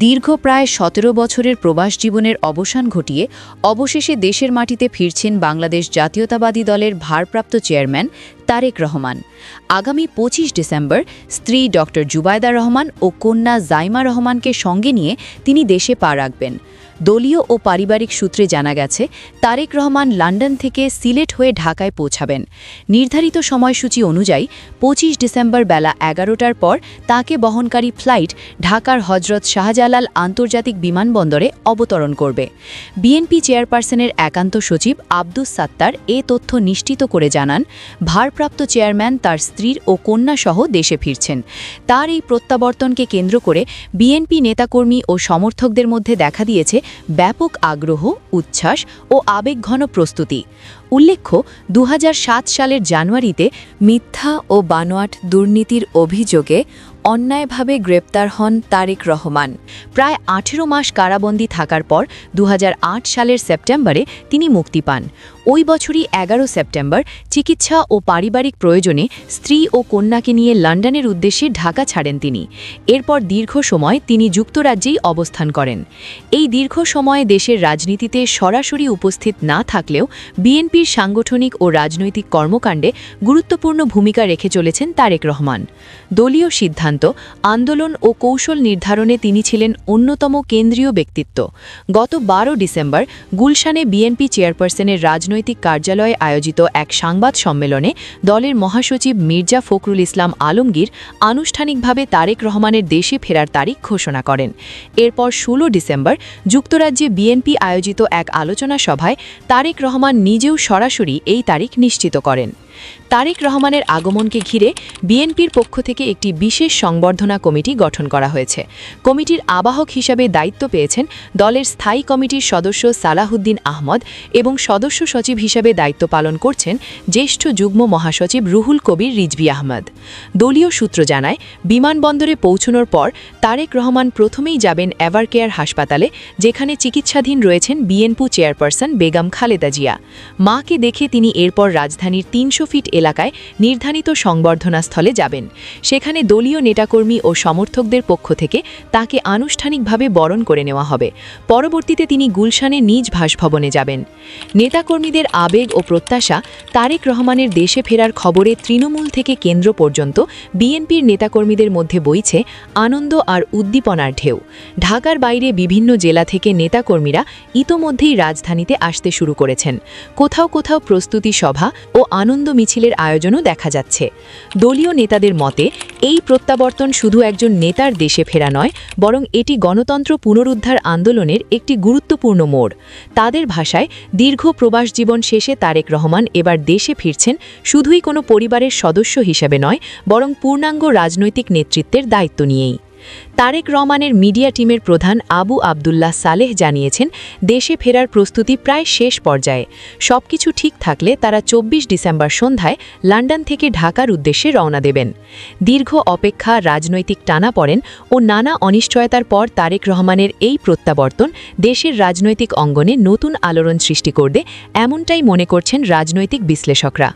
দীর্ঘ প্রায় সতেরো বছরের প্রবাস জীবনের অবসান ঘটিয়ে অবশেষে দেশের মাটিতে ফিরছেন বাংলাদেশ জাতীয়তাবাদী দলের ভারপ্রাপ্ত চেয়ারম্যান তারেক রহমান। আগামী পঁচিশ ডিসেম্বর স্ত্রী ড জুবায়দা রহমান ও কন্যা জাইমা রহমানকে সঙ্গে নিয়ে তিনি দেশে পা রাখবেন। দলীয় ও পারিবারিক সূত্রে জানা গেছে, তারেক রহমান লন্ডন থেকে সিলেট হয়ে ঢাকায় পৌঁছাবেন। নির্ধারিত সময়সূচি অনুযায়ী পঁচিশ ডিসেম্বর বেলা এগারোটার পর তাকে বহনকারী ফ্লাইট ঢাকার হজরত শাহজালাল আন্তর্জাতিক বিমানবন্দরে অবতরণ করবে। বিএনপি চেয়ারপারসনের একান্ত সচিব আব্দুস সাত্তার এ তথ্য নিশ্চিত করে জানান ভারপ্রাপ্ত চেয়ারম্যান তার স্ত্রীর ও কন্যাসহ দেশে ফিরছেন। তার এই প্রত্যাবর্তনকে কেন্দ্র করে বিএনপি নেতাকর্মী ও সমর্থকদের মধ্যে দেখা দিয়েছে ব্যাপক আগ্রহ, উচ্ছ্বাস ও আবেগঘন প্রস্তুতি। উল্লেখ্য দু হাজার সাত সালের জানুয়ারিতে মিথ্যা ও বানোয়াট দুর্নীতির অভিযোগে অন্যায়ভাবে গ্রেপ্তার হন তারেক রহমান। প্রায় আঠেরো মাস কারাবন্দী থাকার পর দু হাজার আট সালের সেপ্টেম্বরে তিনি মুক্তি পান। ওই বছরই এগারো সেপ্টেম্বর চিকিৎসা ও পারিবারিক প্রয়োজনে স্ত্রী ও কন্যাকে নিয়ে লন্ডনের উদ্দেশ্যে ঢাকা ছাড়েন তিনি। এরপর দীর্ঘ সময় তিনি যুক্তরাজ্যেই অবস্থান করেন। এই দীর্ঘ সময়ে দেশের রাজনীতিতে সরাসরি উপস্থিত না থাকলেও বিএনপির সাংগঠনিক ও রাজনৈতিক কর্মকাণ্ডে গুরুত্বপূর্ণ ভূমিকা রেখে চলেছেন তারেক রহমান। দলীয় সিদ্ধান্ত, আন্দোলন ও কৌশল নির্ধারণে তিনি ছিলেন অন্যতম কেন্দ্রীয় ব্যক্তিত্ব। গত বারো ডিসেম্বর গুলশানে বিএনপি চেয়ারপারসনের রাজনৈতিক কার্যালয়ে আয়োজিত এক সংবাদ সম্মেলনে দলের মহাসচিব মির্জা ফখরুল ইসলাম আলমগীর আনুষ্ঠানিকভাবে তারেক রহমানের দেশে ফেরার তারিখ ঘোষণা করেন। এরপর ষোলো ডিসেম্বর যুক্তরাজ্যে বিএনপি আয়োজিত এক আলোচনা সভায় তারেক রহমান নিজেও সরাসরি এই তারিখ নিশ্চিত করেন। তারেক রহমানের আগমনকে ঘিরে বিএনপির পক্ষ থেকে একটি বিশেষ সংবর্ধনা কমিটি গঠন করা হয়েছে। কমিটির আবাহক হিসাবে দায়িত্ব পেয়েছেন দলের স্থায়ী কমিটির সদস্য সালাহুদ্দিন আহমদ এবং সদস্য সচিব হিসাবে দায়িত্ব পালন করছেন জ্যেষ্ঠ যুগ্ম মহাসচিব রুহুল কবির রিজভি আহমদ। দলীয় সূত্র জানায়, বিমানবন্দরে পৌঁছানোর পর তারেক রহমান প্রথমেই যাবেন এভারকেয়ার হাসপাতালে, যেখানে চিকিৎসাধীন রয়েছেন বিএনপু চেয়ারপারসন বেগম খালেদা জিয়া। মাকে দেখে তিনি এরপর রাজধানীর তিনশো ফিট এলাকায় নির্ধারিত সংবর্ধনাস্থলে যাবেন। সেখানে দলীয় নেতাকর্মী ও সমর্থকদের পক্ষ থেকে তাকে আনুষ্ঠানিকভাবে বরণ করে নেওয়া হবে। পরবর্তীতে তিনি গুলশানে নিজ বাসভবনে যাবেন। নেতাকর্মীদের আবেগ ও প্রত্যাশা তারেক রহমানের দেশে ফেরার খবরে তৃণমূল থেকে কেন্দ্র পর্যন্ত বিএনপির নেতাকর্মীদের মধ্যে বইছে আনন্দ আর উদ্দীপনার ঢেউ। ঢাকার বাইরে বিভিন্ন জেলা থেকে নেতাকর্মীরা ইতোমধ্যেই রাজধানীতে আসতে শুরু করেছেন। কোথাও কোথাও প্রস্তুতি সভা ও আনন্দ মিছিলের আয়োজনও দেখা যাচ্ছে। দলীয় নেতাদের মতে, এই প্রত্যাবর্তন শুধু একজন নেতার দেশে ফেরা নয়, বরং এটি গণতন্ত্র পুনরুদ্ধার আন্দোলনের একটি গুরুত্বপূর্ণ মোড়। তাদের ভাষায়, দীর্ঘ প্রবাস জীবন শেষে তারেক রহমান এবার দেশে ফিরছেন শুধুই কোনো পরিবারের সদস্য হিসেবে নয়, বরং পূর্ণাঙ্গ রাজনৈতিক নেতৃত্বের দায়িত্ব নিয়েই। তারেক রহমানের মিডিয়া টিমের প্রধান আবু আবদুল্লাহ সালেহ জানিয়েছেন, দেশে ফেরার প্রস্তুতি প্রায় শেষ পর্যায়ে। সবকিছু ঠিক থাকলে তারা চব্বিশ ডিসেম্বর সন্ধ্যায় লন্ডন থেকে ঢাকার উদ্দেশ্যে রওনা দেবেন। দীর্ঘ অপেক্ষা রাজনৈতিক টানা পড়েন ও নানা অনিশ্চয়তার পর তারেক রহমানের এই প্রত্যাবর্তন দেশের রাজনৈতিক অঙ্গনে নতুন আলোড়ন সৃষ্টি করবে, এমনটাই মনে করছেন রাজনৈতিক বিশ্লেষকরা।